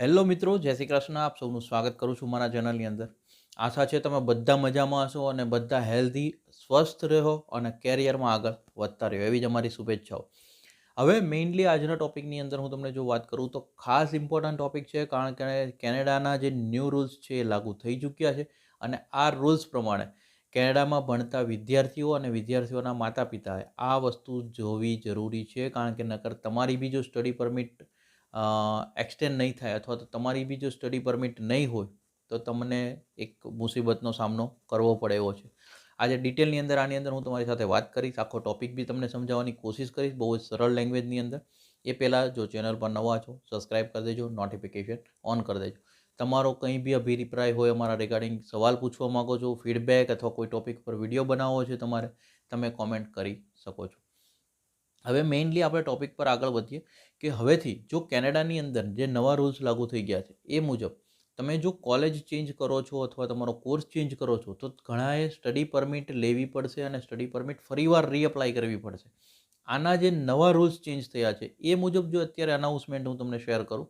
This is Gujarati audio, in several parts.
હેલો મિત્રો, જય શ્રી કૃષ્ણ. આપ સૌનું સ્વાગત કરું છું મારા ચેનલની અંદર. આશા છે તમે બધા મજામાં હશો અને બધા હેલ્ધી સ્વસ્થ રહો અને કેરિયરમાં આગળ વધતા રહ્યો. એવી જ અમારી શુભેચ્છાઓ. હવે મેઇનલી આજના ટોપિકની અંદર હું તમને જો વાત કરું તો ખાસ ઇમ્પોર્ટન્ટ ટોપિક છે, કારણ કે કેનેડાના જે ન્યૂ રૂલ્સ છે એ લાગુ થઈ ચૂક્યા છે અને આ રૂલ્સ પ્રમાણે કેનેડામાં ભણતા વિદ્યાર્થીઓ અને વિદ્યાર્થીઓના માતા પિતાએ આ વસ્તુ જોવી જરૂરી છે, કારણ કે નકર તમારી બી જો સ્ટડી પરમિટ એક્સટેન્ડ નહીં થાય અથવા તો તમારી બી જો સ્ટડી પરમિટ નહીં હોય, તો તમને એક મુસીબતનો સામનો કરવો પડે એવો છે. આજે ડિટેલની અંદર, આની અંદર હું તમારી સાથે વાત કરીશ. આખો ટોપિક બી તમને સમજાવવાની કોશિશ કરીશ, બહુ જ સરળ લેંગ્વેજની અંદર. એ પહેલાં જો ચેનલ પર નવા છો સબસ્ક્રાઈબ કરી દેજો નોટિફિકેશન ઓન કરી દેજો. તમારો કંઈ બી અભિપ્રાય હોય અમારા રિગાર્ડિંગ સવાલ પૂછવા માગો છો ફીડબેક અથવા કોઈ ટોપિક પર વીડિયો બનાવવો છે તમારે, તમે કોમેન્ટ કરી શકો છો. હવે મેઇનલી આપણે ટોપિક પર આગળ વધીએ કે હવેથી જો કેનેડાની અંદર જે નવા રૂલ્સ લાગુ થઈ ગયા છે, એ મુજબ તમે જો કોલેજ ચેન્જ કરો છો અથવા તમારો કોર્સ ચેન્જ કરો છો, તો ઘણાએ સ્ટડી પરમિટ લેવી પડશે અને સ્ટડી પરમિટ ફરીવાર રીઅપ્લાય કરવી પડશે. આના જે નવા રૂલ્સ ચેન્જ થયા છે, એ મુજબ જો અત્યારે અનાઉન્સમેન્ટ હું તમને શેર કરું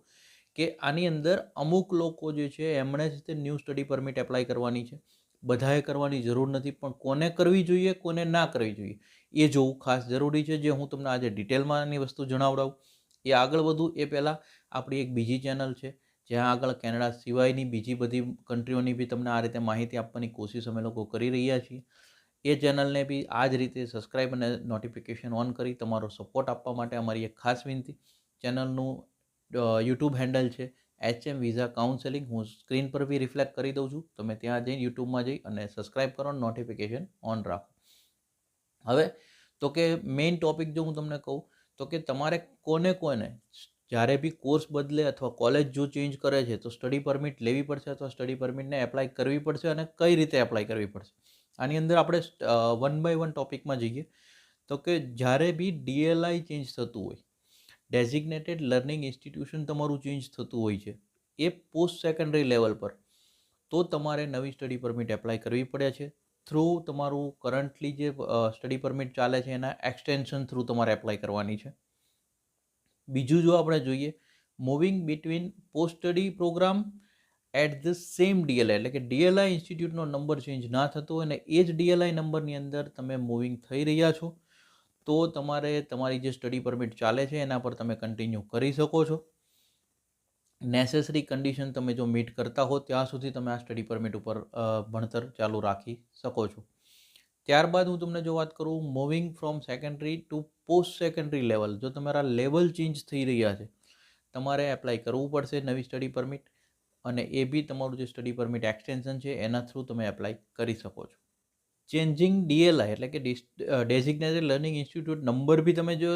કે આની અંદર અમુક લોકો જે છે, એમણે જ તે ન્યૂ સ્ટડી પરમિટ એપ્લાય કરવાની છે. બધાએ કરવાની જરૂર નથી, પણ કોને કરવી જોઈએ, કોને ના કરવી જોઈએ, એ જોવું ખાસ જરૂરી છે. જે હું તમને આજે ડિટેલમાં એની વસ્તુ જણાવડાવું, એ આગળ વધું. એ પહેલાં આપણી એક બીજી ચેનલ છે, જ્યાં આગળ કેનેડા સિવાયની બીજી બધી કન્ટ્રીઓની બી તમને આ રીતે માહિતી આપવાની કોશિશ અમે લોકો કરી રહ્યા છીએ. એ ચેનલને બી આ જ રીતે સબસ્ક્રાઈબ અને નોટિફિકેશન ઓન કરી તમારો સપોર્ટ આપવા માટે અમારી એક ખાસ વિનંતી. ચેનલનું યુટ્યુબ હેન્ડલ છે એચ એમ વિઝા કાઉન્સેલિંગ હું સ્ક્રીન પર બી રિફ્લેક્ટ કરી દઉં છું. તમે ત્યાં જઈને યુટ્યુબમાં જઈ અને સબસ્ક્રાઇબ કરો નોટિફિકેશન ઓન રાખો. હવે તો કે મેઇન ટોપિક જો હું તમને કહું, તો કે તમારે કોને કોને જ્યારે બી કોર્સ બદલે અથવા કોલેજ જો ચેન્જ કરે છે, તો સ્ટડી પરમિટ લેવી પડશે અથવા સ્ટડી પરમિટને એપ્લાય કરવી પડશે અને કઈ રીતે એપ્લાય કરવી પડશે? આની અંદર આપણે વન બાય વન ટોપિકમાં જઈએ. તો કે જ્યારે બી ડીએલઆઈ ચેન્જ થતું હોય ડેઝિગ્નેટેડ લર્નિંગ ઇન્સ્ટિટ્યુશન તમારું ચેન્જ થતું હોય છે, એ પોસ્ટ સેકન્ડરી લેવલ પર. તો તમારે નવી સ્ટડી પરમિટ એપ્લાય કરવી પડે છે. થ્રુ તમારું કરન્ટલી જે સ્ટડી પરમિટ ચાલે છે, એના એક્સટેન્શન થ્રુ તમારે એપ્લાય કરવાની છે. બીજું જો આપણે જોઈએ, moving between post study program at the same DLI, એટલે કે ડીએલઆઈ ઇન્સ્ટિટ્યૂટનો નંબર ચેન્જ ના થતો અને એ જ ડીએલઆઈ નંબરની અંદર તમે મૂવિંગ થઈ રહ્યા છો. તો તમારે તમારી જે સ્ટડી પરમિટ ચાલે છે, એના પર તમે કન્ટિન્યુ કરી શકો છો. નેસેસરી કન્ડિશન તમે જો મીટ કરતા હો, ત્યાં સુધી તમે આ સ્ટડી પરમિટ ઉપર ભણતર ચાલુ રાખી શકો છો. ત્યારબાદ હું તમને જો વાત કરું moving from secondary to post secondary level જો તમારા લેવલ ચેન્જ થઈ રહ્યા છે, તમારે એપ્લાય કરવું પડશે નવી સ્ટડી પરમિટ અને એ બી તમારું જે સ્ટડી પરમિટ એક્સટેન્શન છે, એના થ્રુ તમે એપ્લાય કરી શકો છો. ચેન્જિંગ ડીએલઆઈ એટલે કે ડેઝિગ્નેટેડ લર્નિંગ ઇન્સ્ટિટ્યૂટ નંબર બી તમે જો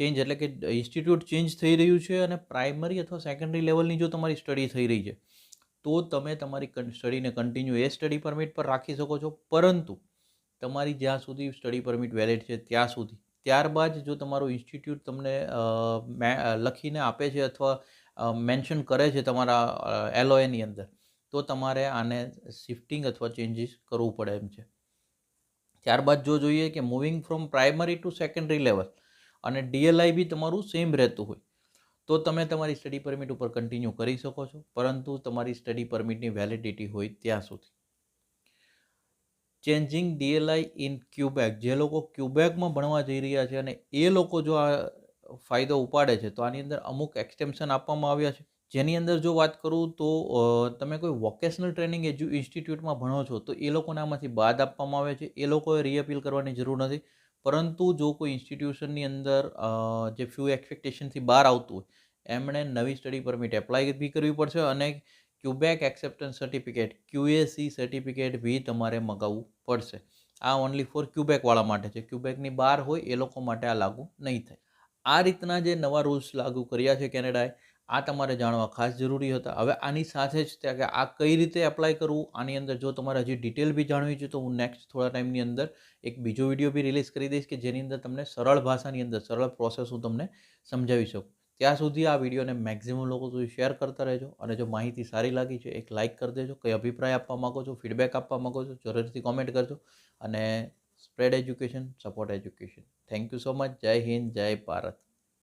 ચેન્જ એટલે કે ઇન્સ્ટિટ્યૂટ ચેન્જ થઈ રહ્યું છે અને પ્રાઇમરી અથવા સેકન્ડરી લેવલની જો તમારી સ્ટડી થઈ રહી છે, તો તમે તમારી સ્ટડીને કન્ટિન્યુ એ સ્ટડી પરમિટ પર રાખી શકો છો. પરંતુ તમારી જ્યાં સુધી સ્ટડી પરમિટ વેલિડ છે ત્યાં સુધી, ત્યારબાદ જો તમારું ઇન્સ્ટિટ્યૂટ તમને લખીને આપે છે અથવા મેન્શન કરે છે તમારા એલઓએની અંદર, તો તમારે આને શિફ્ટિંગ અથવા ચેન્જીસ કરવું પડે એમ છે. ત્યારબાદ જો જોઈએ કે moving from primary to secondary level અને ડીએલઆઈ બી તમારું સેમ રહેતું હોય. તો તમે તમારી સ્ટડી પરમિટ ઉપર કન્ટિન્યુ કરી શકો છો, પરંતુ તમારી સ્ટડી પરમિટની વેલિડિટી હોય ત્યાં સુધી. ચેન્જિંગ ડીએલઆઈ ઇન ક્યુબેક જે લોકો ક્યુબેકમાં ભણવા જઈ રહ્યા છે અને એ લોકો જો આ ફાયદો ઉપાડે છે, તો આની અંદર અમુક એક્સટેન્શન આપવામાં આવ્યા છે. જેની અંદર જો વાત કરું તો તમે કોઈ વોકેશનલ ટ્રેનિંગ એજ્યુ ઇન્સ્ટિટ્યૂટમાં ભણો છો, તો એ લોકોને આમાંથી બાદ આપવામાં આવે છે. એ લોકોએ રીઅપીલ કરવાની જરૂર નથી. પરંતુ જો કોઈ ઇન્સ્ટિટ્યુશનની અંદર જે ફ્યુ એક્સપેક્ટેશનથી બહાર આવતું હોય, એમણે નવી સ્ટડી પરમિટ એપ્લાય બી કરવી પડશે અને Quebec acceptance certificate QAC certificate બી તમારે મગાવવું પડશે. આ ઓનલી ફોર ક્યુબેકવાળા માટે છે. ક્યુબેકની બહાર હોય, એ લોકો માટે આ લાગુ નહીં થાય. આ રીતના જે નવા રૂલ્સ લાગુ કર્યા છે કેનેડાએ આ તમારે જાણવા ખાસ જરૂરી હતા. હવે આની સાથે જ ત્યાં કે આ કઈ રીતે એપ્લાય કરવું, આની અંદર જો તમારે હજી ડિટેલ બી જાણવી છે, તો હું નેક્સ્ટ થોડા ટાઈમની અંદર એક બીજો વીડિયો બી રિલીઝ કરી દઈશ કે જેની અંદર તમને સરળ ભાષાની અંદર, સરળ પ્રોસેસ હું તમને સમજાવી શકું. ત્યાં સુધી આ વિડીયોને મેક્ઝિમમ લોકો સુધી શેર કરતા રહેજો અને જો માહિતી સારી લાગી છે, એક લાઇક કરી દેજો. કંઈ અભિપ્રાય આપવા માગો છો ફીડબેક આપવા માગો છો, જરૂરથી કોમેન્ટ કરજો અને spread education support education thank you so much જય હિન્દ, જય ભારત.